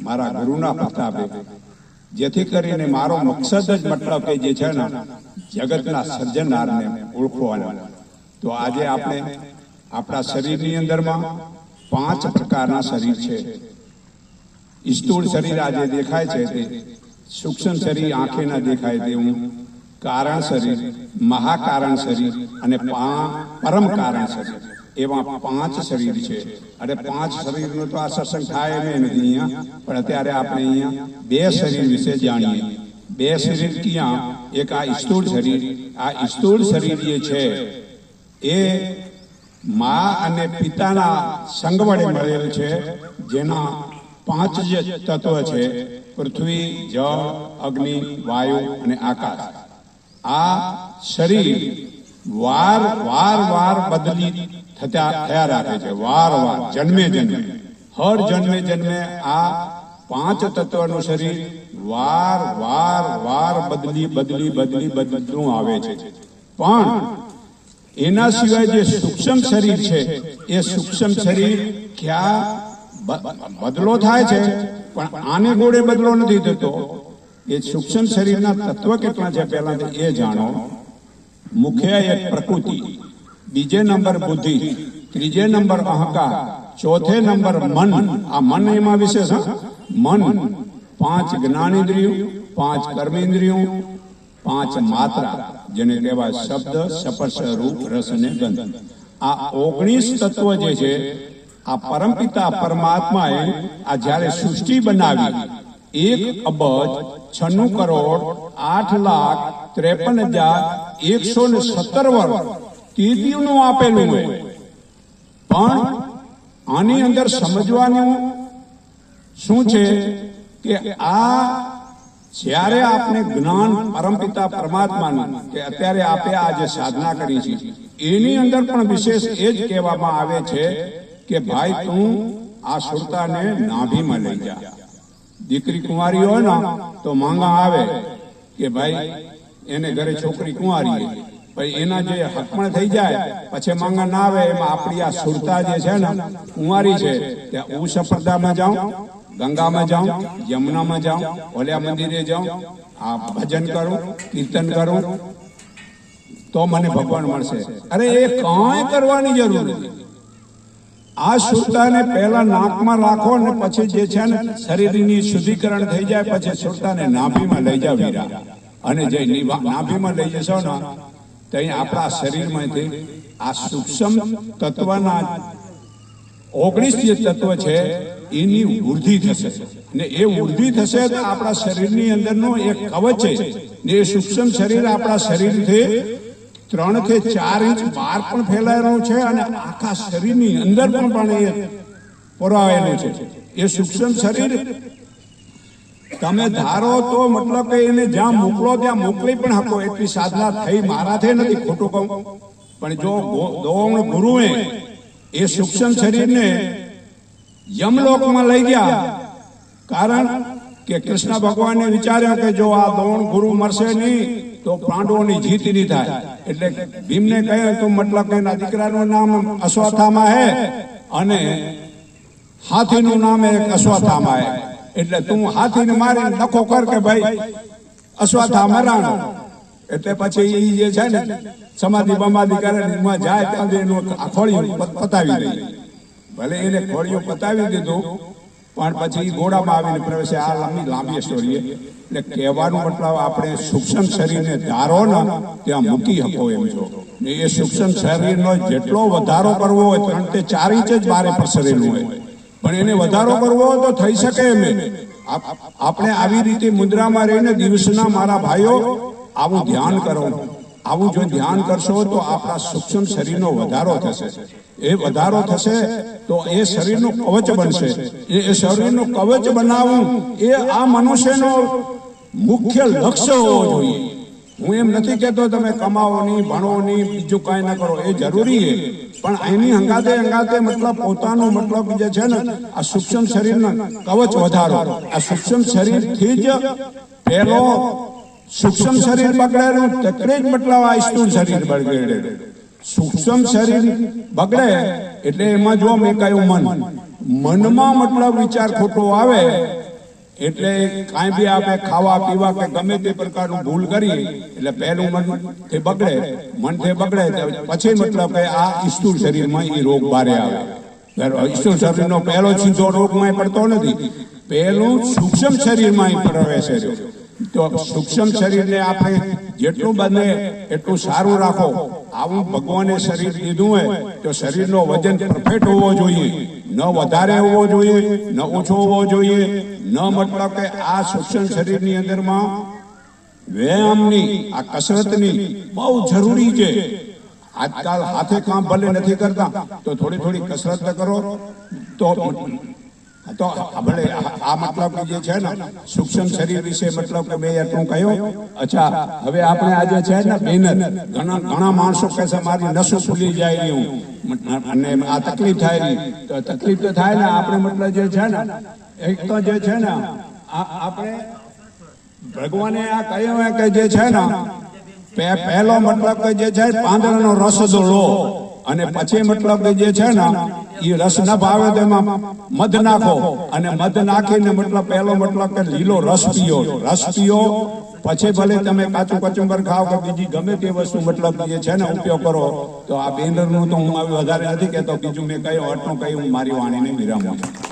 મારા ગુરુના પ્રતાપે. જેથી કરીને મારો મકસદ જ મતલબ કે જે છે ને, જગતના સર્જનારને ઓળખવાનો. તો આજે આપણે આપણા શરીરની અંદરમાં પાંચ પ્રકારના શરીર છે. સ્થૂળ શરીર આજે દેખાય છે તે. સૂક્ષ્મ શરીર આંખે ના દેખાય તેવું. કારણ શરીર, મહાકારણ શરીર અને પરમ કારણ શરીર. એવા પાંચ શરીર છે. અને પાંચ શરીરનો તો આ સત્સંગ થાય એમ નથી અહીંયા. પણ અત્યારે આપણે અહીંયા બે શરીર વિશે જાણીએ. બે શરીર ક્યાં? એક આ સ્થૂળ શરીર, આ સ્થૂળ શરીર જે છે, એ મા અને પિતાના સંગ વડે મળેલ છે. જેના પાંચ જે તત્વ છે. પૃથ્વી, જળ, અગ્નિ, વાયુ અને આકાશ. આ શરીર વાર વાર વાર બદલી થતા થયા રાખે છે. વાર વાર, જન્મે જન્મે. હર જન્મે જન્મે આ પાંચ તત્વનું શરીર વાર વાર વાર બદલી બદલી બદલી, બદલતું આવે છે. પણ એના સિવાય જે સૂક્ષ્મ શરીર છે, એ સૂક્ષ્મ શરીર ક્યાં બદલો થાય છે? પણ આને ગોળે બદલો નથી થતો. એ સૂક્ષ્મ શરીરના તત્વ કેટલા છે પહેલા તો એ જાણો. મુખ્ય એક પ્રકૃતિ, બીજે નંબર બુદ્ધિ, ત્રીજે નંબર અહંકાર, ચોથે નંબર મન. આ મન એમાં વિશેષ, હા? મન. પાંચ જ્ઞાનેન્દ્રિયો, પાંચ કર્મેન્દ્રિયો, પાંચ માત્રા, જેને કહેવાય શબ્દ, સ્પર્શ, રૂપ, રસ અને ગંધ. આ ઓગણીસ તત્વ જે છે, આ પરમપિતા પરમાત્માએ આ જ્યારે સૃષ્ટિ બનાવી, એક અબજ છન્નું કરોડ આઠ લાખ ત્રેપન હજાર એકસો ને સત્તર વર્ષ તીર્થીઓનું આપેલું હોય. પણ આની અંદર સમજવાનું શું છે કે આ જ્યારે આપણે જ્ઞાન પરમપિતા પરમાત્માનું કે અત્યારે આપે આ જે સાધના કરી છે, એની અંદર પણ વિશેષ એ જ કહેવામાં આવે છે કે ભાઈ તું આ સુરતાને નાભીમાં લઈ જા. દીકરી કુંવારી હોય ને તો માંગા આવે કે ભાઈ, એને ઘરે છોકરી કુંવારી. પછી એના જે હકમણ થઈ જાય, પછી માંગા ના આવે, એમાં આપણી આ સુરતા જે છે ને, કુંવારી છે, ત્યાં હું સફરદામાં જાઉં, ગંગામાં જાઉં, યમુનામાં જાઉં, ઓલિયા મંદિરે જાઉં, આ ભજન કરું, કીર્તન કરું, તો મને ભગવાન મળશે અરે એ કાંઈ કરવાની જરૂર નથી આ સુરતાને પહેલા નાકમાં રાખો ને પછી જે છે ને શરીરની શુદ્ધિકરણ થઈ જાય પછી સુરતાને નાભીમાં લઈ જાવ વીરા અને જે નિભા- નાભીમાં લઈ જશો ને, તો આપણા શરીરમાંથી આ સૂક્ષ્મ તત્વના ઓગણીસ જે તત્વ છે, એની વૃદ્ધિ થશે. ને એ વૃદ્ધિ થશે તો આપણા શરીરની અંદરનો એક કવચ છે. ને એ સૂક્ષ્મ શરીર આપણા શરીરથી ત્રણથી ચાર ઇંચ બહાર પણ ફેલાયેલું છે અને આખા શરીરની અંદર પણ પણ એ પુરાવેલું છે. એ સૂક્ષ્મ શરીર, તમે ધારો તો મતલબ કે એને જ્યાં મોકલો ત્યાં મોકલી પણ શકો. એટલી સાધના થઈ મારાથી નથી, ખોટું કહું. પણ જો ગો- ગુરુએ એ સૂક્ષ્મ શરીરને યમલોકમાં લઈ ગયા, કારણ કે કૃષ્ણ ભગવાનને વિચાર્યા કે જો આ દોણ ગુરુ મરશે નહીં તો પાંડવોની જીત નહીં થાય. એટલે ભીમને કહ્યું તો મતલબ એના દીકરાનું નામ અશ્વત્થામા હે અને હાથીનું નામ એક અશ્વત્થામા હે. એટલે તું હાથીને મારીને નખો કર કે ભાઈ, અશ્વત્થામા રાણો. એટલે પછી એ જે છે ને, સમાધિ બમાધિ કરે જાય ત્યાં એનું ખોળિયું પતાવી દઈ ભલે એને ખોળિયું પતાવી દીધું પણ પછી ઘોડામાં આવીને પ્રવેશે આ લાંબી લાંબી સ્ટોરી એટલે કહેવાનું મતલબ આપણે સૂક્ષ્મ શરીરને ધારો ને, ત્યાં મૂકી શકો એમ છો. ને એ સૂક્ષ્મ શરીરનો જેટલો વધારો કરવો હોય ત્રણ તે ચાર ઇંચ જ બારે પ્રસરેલું હોય. પણ એને વધારો કરવો હોય તો થઈ શકે એમ આપણે આવી રીતે મુદ્રામાં રહીને દિવસના મારા ભાઈઓ, આવું ધ્યાન કરો. આવું જો ધ્યાન કરશો તો આપણા સૂક્ષ્મ શરીરનો વધારો થશે. એ વધારો થશે તો એ શરીરનું કવચ બનશે. એ શરીરનું કવચ બનાવવું એ આ મનુષ્યનો મુખ્ય લક્ષ્ય હોવો જોઈએ. હું એમ નથી કહેતો તમે કમાવો નહીં, ભણો નહીં, બીજું કાંઈ ના કરો. એ જરૂરી છે. પણ એની હંગાતે હંગાતે મતલબ પોતાનું મતલબ જે છે ને, આ સૂક્ષ્મ શરીરનો કવચ વધારો. આ સૂક્ષ્મ શરીરથી જ પહેલો સૂક્ષ્મ શરીર બગડેલું તકરે જ મતલબ આ સ્થૂળ શરીર બગડેલું સૂક્ષ્મ શરીર બગડે એટલે એમાં જો મેં કહ્યું મન. મનમાં મતલબ વિચાર ખોટો આવે એટલે કાંઈ બી આપણે ખાવા, પીવા કે ગમે તે પ્રકારનું ભૂલ કરી એટલે પહેલું મન તે બગડે, મન તે બગડે પછી મતલબ કે આ ઈસ્તુ શરીરમાં એ રોગ બારે આવે. ઈસ્તુ શરીરનો પહેલો સીધો રોગમાં પડતો નથી. પહેલું સૂક્ષ્મ શરીરમાં પ્રવેશે છે તો સૂક્ષ્મ શરીરને આપણે જેટલું બને એટલું સારું રાખો. આવું ભગવાને શરીર દીધું હોય તો શરીરનો વજન પરફેક્ટ હોવો જોઈએ. ન વધારે હોવો જોઈએ, ન ઓછો હોવો જોઈએ. ન મતલબ કે આ સૂક્ષ્મ શરીરની અંદરમાં વ્યાયામની, આ કસરતની બહુ જરૂરી છે. આજકાલ હાથે કામ ભલે નથી કરતા, તો થોડી થોડી કસરત કરો. તો તો ભલે આ મતલબ જે છે ને, સૂક્ષ્મ શરીર વિશે મતલબ કે મેં એટલું કહ્યું. અચ્છા, હવે આપણે આજે છે ને બેનર ઘણા ઘણા માણસો કહે છે, મારી નસો ફૂલી જાય એવું. અને આ તકલીફ થાય તો તકલીફ તો થાય ને, આપણે મતલબ જે છે ને, એક તો જે છે ને આપણે ભગવાને આ કહ્યું કે જે છે ને પહેલો મતલબ કે જે છે, પાંદડાનો રસ જો લો અને પછી મતલબ કે જે છે ને એ રસ ન ભાવે તો એમાં મધ નાખો અને મધ નાખીને મતલબ પહેલો મતલબ કે લીલો રસ પીઓ. રસ પીઓ, પછી ભલે તમે કાચું કચુંબર ખાઓ કે બીજી ગમે તે વસ્તુ મતલબ જે છે ને ઉપયોગ કરો, તો આ બેનરનું તો હું આવી વધારે નથી કહેતો, બીજું મેં કયો અટનું કહ્યું હું મારી વાણીને વિરામું છું.